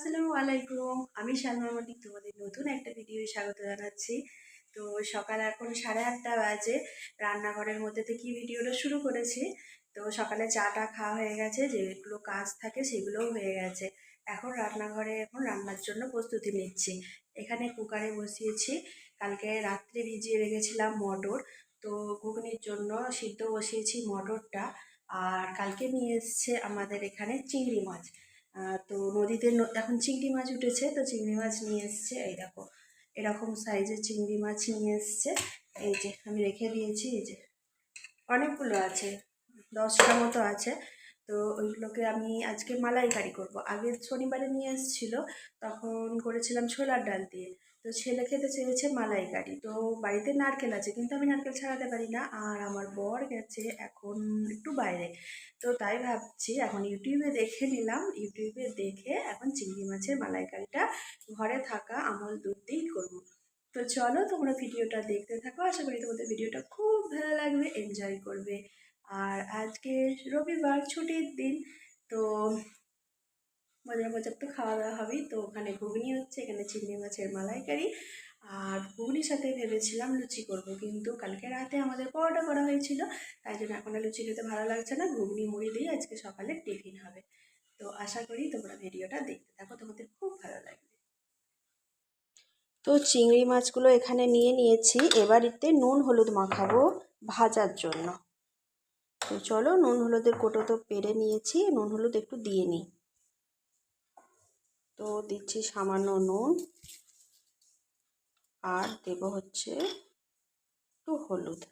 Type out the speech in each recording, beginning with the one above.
আসসালামু আলাইকুম। আমি সালমা মল্লিক, তোমাদের নতুন একটা ভিডিও স্বাগত জানাচ্ছি। তো সকাল এখন সাড়ে আটটা বাজে। রান্নাঘরের মধ্যে থেকে ভিডিওটা শুরু করেছি। তো সকালে চাটা খাওয়া হয়ে গেছে, যেগুলো কাজ থাকে সেগুলোও হয়ে গেছে। এখন রান্নাঘরে এখন রান্নার জন্য প্রস্তুতি নিচ্ছি। এখানে কুকারে বসিয়েছি। কালকে রাত্রে ভিজিয়ে রেখেছিলাম মটর। তো ঘুগনির জন্য সিদ্ধ বসিয়েছি মটরটা। আর কালকে নিয়ে এসছে আমাদের এখানে চিংড়ি মাছ। তো নদীতে এখন চিংড়ি মাছ উঠেছে, তো চিংড়ি মাছ নিয়ে এসছে। এই দেখো, এরকম সাইজের চিংড়ি মাছ নিয়ে এসছে। এই যে, আমি রেখে দিয়েছি, এই যে। অনেকগুলো আছে, দশটা মতো আছে। তো ওইগুলোকে আমি আজকে মালাইকারি করব। আগে শনিবারে নিয়ে এসেছিল, তখন করেছিলাম ছোলার ডাল দিয়ে। তো ছেলে খেতে চেয়েছে মালাই মালাইকারি তো বাড়িতে নারকেল আছে, কিন্তু আমি নারকেল ছাড়াতে পারি না। আর আমার বর গেছে এখন একটু বাইরে। তো তাই ভাবছি, এখন ইউটিউবে দেখে নিলাম। ইউটিউবে দেখে এখন চিংড়ি মাছের মালাই মালাইকারিটা ঘরে থাকা আমল দুধ দিয়েই করব। তো চলো তোমরা ভিডিওটা দেখতে থাকো। আশা করি তোমাদের ভিডিওটা খুব ভালো লাগবে এনজয় করবে। আর আজকে রবিবার, ছুটির দিন, তো মজার মজার তো খাওয়া দাওয়া হবেই। তো ওখানে ঘুগনি হচ্ছে, এখানে চিংড়ি মাছের মালাইকারি। আর ঘুগনির সাথে ভেবেছিলাম লুচি করব, কিন্তু কালকে রাতে আমাদের পরোটা করা হয়েছিল, তাই জন্য এখন আর লুচি খেতে ভালো লাগছে না। ঘুগনি মুড়ি দিয়ে আজকে সকালে টিফিন হবে। তো আশা করি তোমরা ভিডিওটা দেখতে থাকো, তোমাদের খুব ভালো লাগবে। তো চিংড়ি মাছগুলো এখানে নিয়ে নিয়েছি। এবার এতে নুন হলুদ মাখাবো ভাজার জন্য। তো চলো নুন হলুদের কোটো তো পেরে নিয়েছি, নুন হলুদ একটু দিয়ে নিই। তো দিচ্ছি সামান্য নুন। আর দেব হচ্ছে একটু হলুদ।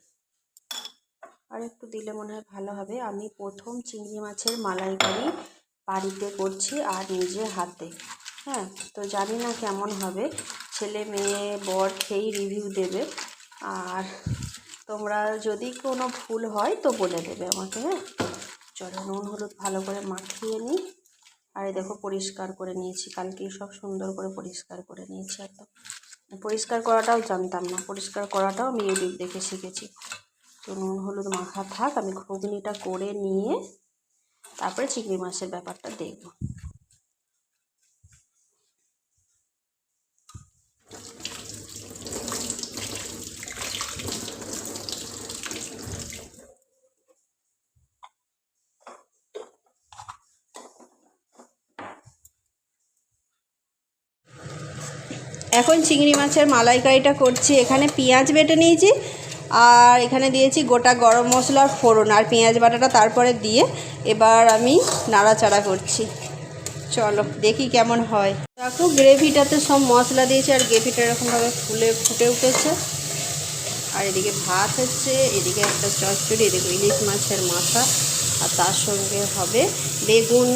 আর একটু দিলে মনে হয় ভালো হবে। আমি প্রথম চিংড়ি মাছের মালাইকারি বাড়িতে করছি আর নিজে হাতে। হ্যাঁ তো জানি না কেমন হবে। ছেলে, মেয়ে, বর খেয়েই রিভিউ দেবে। আর তোমরা যদি কোনো ভুল হয় তো বলে দেবে আমাকে হ্যাঁ? চলো নুন, হলুদ ভালো করে মাখিয়ে নিই। আর দেখো পরিষ্কার করে নিয়েছি। কালকেই সব সুন্দর করে পরিষ্কার করে নিয়েছি একদম পরিষ্কার করাটাও জানতাম না। পরিষ্কার করাটাও আমি ইউটিউব দেখে শিখেছি। তো নুন, হলুদ মাখা থাক, আমি ঘুগনিটা করে নিয়ে তারপরে চিংড়ি মাছের ব্যাপারটা দেখব। এখন চিংড়ি মাছের মালাইকারিটা করছি। এখানে পেঁয়াজ বেটে নিয়েছি আর এখানে দিয়েছি গোটা গরম মশলার ফোড়ন আর পেঁয়াজ বাটাটা তারপরে দিয়ে এবার আমি নাড়াচাড়া করছি। চলো, দেখি কেমন হয়। দেখো, গ্রেভিটাতে সব মশলা দিয়েছি আর গ্রেভিটা এরকমভাবে ফুলে, ফুটে উঠেছে। আর এদিকে ভাত হচ্ছে, এদিকে একটা চচ্চড়ি, এদিকে ইলিশ মাছের মাথা। আর তার সঙ্গে হবে বেগুন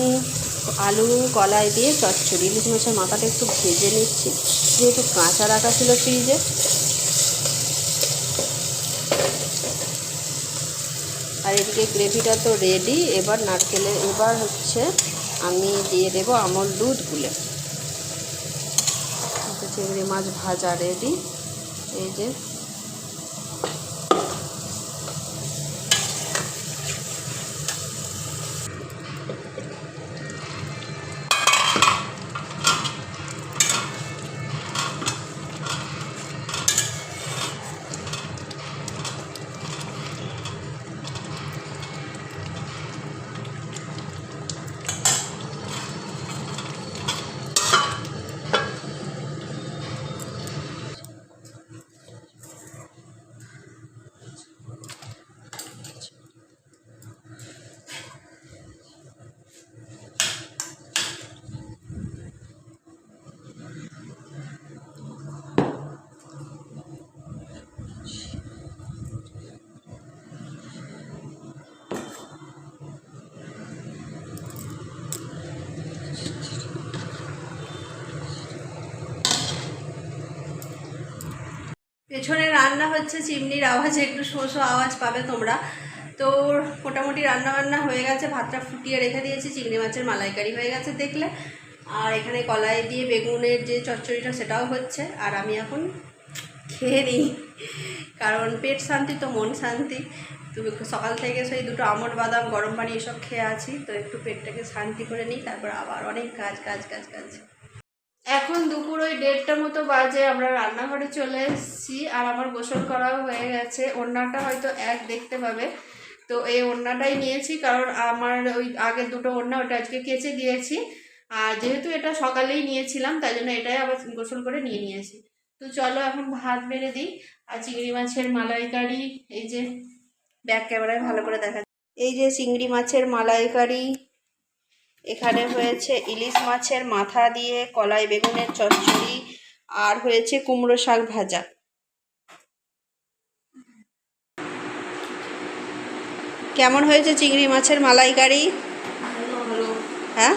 আলু কলাই দিয়ে চচ্চড়ি। ইলিশ মাছের মাথাটা একটু ভেজে নিচ্ছি। যেহেতু কাঁচা রাখা ছিল ফ্রিজে। আর এদিকে গ্রেভিটা তো রেডি এবার নারকেলের এবার হচ্ছে আমি দিয়ে দেব আমল দুধ গুলে। আচ্ছা, চিংড়ি মাছ ভাজা রেডি এই যে পেছনে রান্না হচ্ছে, চিমনির আওয়াজে একটু শো শো আওয়াজ পাবে তোমরা। তো মোটামুটি রান্না বান্না হয়ে গেছে, ভাতটা ফুটিয়ে রেখে দিয়েছি, চিংড়ি মাছের মালাইকারি হয়ে গেছে দেখলে। আর এখানে কলাই দিয়ে বেগুনের যে চচ্চড়িটা সেটাও হচ্ছে, আর আমি এখন খেয়ে নিই। কারণ পেট শান্তি তো মন শান্তি। তো সকাল থেকে সেই দুটো আমট বাদাম, গরম পানি এসব খেয়ে আছি, তো একটু পেটটাকে শান্তি করে নিই, তারপর আবার অনেক কাজ কাজ কাজ কাজ। এখন দুপুর ওই দেড়টা মতো বাজে, আমরা রান্নাঘরে চলে এসেছি আর আমার গোসল করাও হয়ে গেছে। ওড়নাটা হয়তো এক দেখতে পাবে। তো এই ওড়নাটাই নিয়েছি কারণ আমার ওই আগের দুটো ওড়না ওটা আজকে কেচে দিয়েছি। আর যেহেতু এটা সকালেই নিয়েছিলাম, তাই জন্য এটাই আবার গোসল করে নিয়ে নিয়েছি। তো চলো এখন ভাত বেড়ে দিই। আর চিংড়ি মাছের মালাইকারি, এই যে ব্যাক ক্যামেরায় ভালো করে দেখা এই যে চিংড়ি মাছের মালাইকারি এখানে হয়েছে ইলিশ মাছের মাথা দিয়ে কলাই বেগুনের চচ্চড়ি আর হয়েছে কুমড়ো শাক ভাজা। কেমন হয়েছে চিংড়ি মাছের মালাইকারি? হ্যাঁ?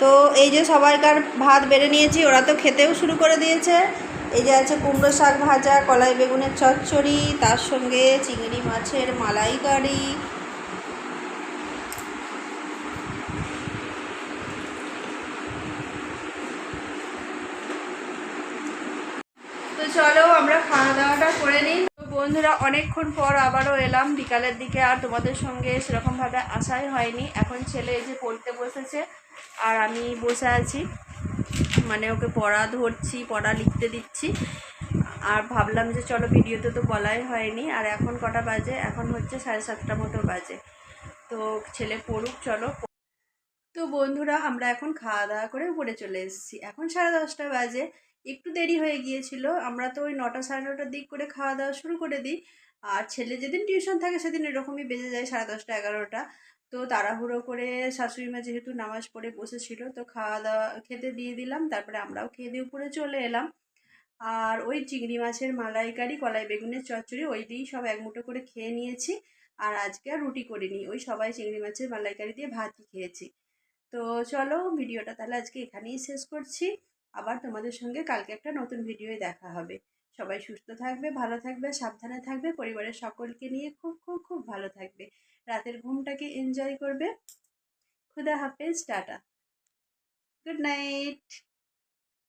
তো এই যে সবাইকার ভাত বেড়ে নিয়েছি ওরা তো খেতেও শুরু করে দিয়েছে। এই যে আছে কুমড়ো শাক ভাজা কলাই বেগুনের চচ্চড়ি তার সঙ্গে চিংড়ি মাছের মালাইকারি তো চলো আমরা খাওয়া দাওয়াটা করে নিই তো বন্ধুরা, অনেকক্ষণ পর আবারও এলাম। বিকালের দিকে আর তোমাদের সঙ্গে সেরকমভাবে আসাই হয়নি। এখন ছেলে এই যে পড়তে বসেছে আর আমি বসে আছি। মানে ওকে পড়া ধরছি, পড়া লিখতে দিচ্ছি। আর ভাবলাম যে চলো ভিডিওতে তো বলাই হয়নি। আর এখন কটা বাজে? এখন হচ্ছে সাড়ে সাতটা মতো বাজে। তো ছেলে পড়ুক, চলো। তো বন্ধুরা, আমরা এখন খাওয়া দাওয়া করে উপরে চলে এসেছি। এখন সাড়ে দশটা বাজে। একটু দেরি হয়ে গিয়েছিল। আমরা তো ওই নটা সাড়ে নটার দিক করে খাওয়া দাওয়া শুরু করে দিই। আর ছেলে যেদিন টিউশন থাকে সেদিন এরকমই বেজে যায় সাড়ে দশটা, এগারোটা। তো তাড়াহুড়ো করে শাশুড়ি মা যেহেতু নামাজ পড়ে বসেছিল, তো খাওয়া দাওয়া খেতে দিয়ে দিলাম। তারপরে আমরাও খেয়ে দিয়ে উপরে চলে এলাম। আর ওই চিংড়ি মাছের মালাইকারি, কলাই বেগুনের চচ্চড়ি, ওই দিয়েই সব এক মুঠো করে খেয়ে নিয়েছি। আর আজকে আর রুটি করিনি, ওই সবাই চিংড়ি মাছের মালাইকারি দিয়ে ভাতই খেয়েছি। তো চলো, ভিডিওটা তাহলে আজকে এখানেই শেষ করছি। আবার তোমাদের সঙ্গে কালকে একটা নতুন ভিডিওয় দেখা হবে। সবাই সুস্থ থাকবে, ভালো থাকবে, সাবধানে থাকবে, পরিবারের সকলকে নিয়ে খুব খুব খুব ভালো থাকবে। রাতের ঘুমটাকে এনজয় করবে। খুদা হাফেজ, টাটা। Good night